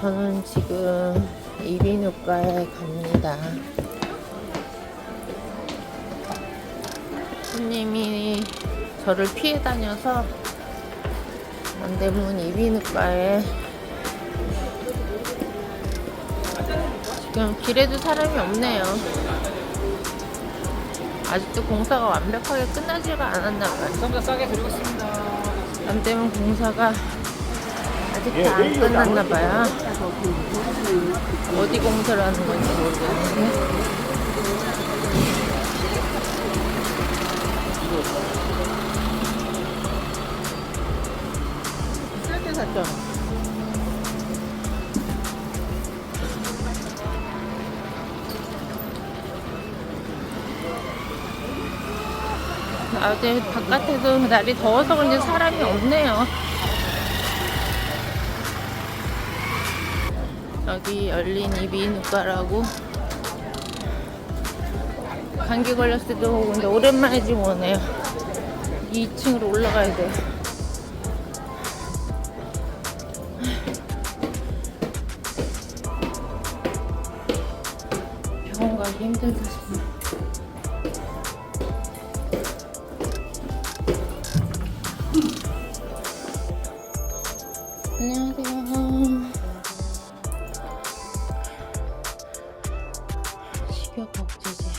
저는 지금 이비인후과에 갑니다. 손님이 저를 피해 다녀서 남대문 이비인후과에 지금 길에도 사람이 없네요. 아직도 공사가 완벽하게 끝나지가 않았나 봐요. 감사 싸게 드리고 있습니다. 남대문 공사가 아직도 예, 안 끝났나 봐요. 어디 공사를 하는 건지 모르겠는데. 쌀때 샀죠? 아, 어제 바깥에도 날이 더워서 그런지 사람이 없네요. 여기 열린 이비인후과라고. 감기 걸렸을 때도 오고 근데 오랜만에 지금 오네요. 2층으로 올라가야 돼요 병원 가기 힘들다 싶네 안녕하세요 학교 복지제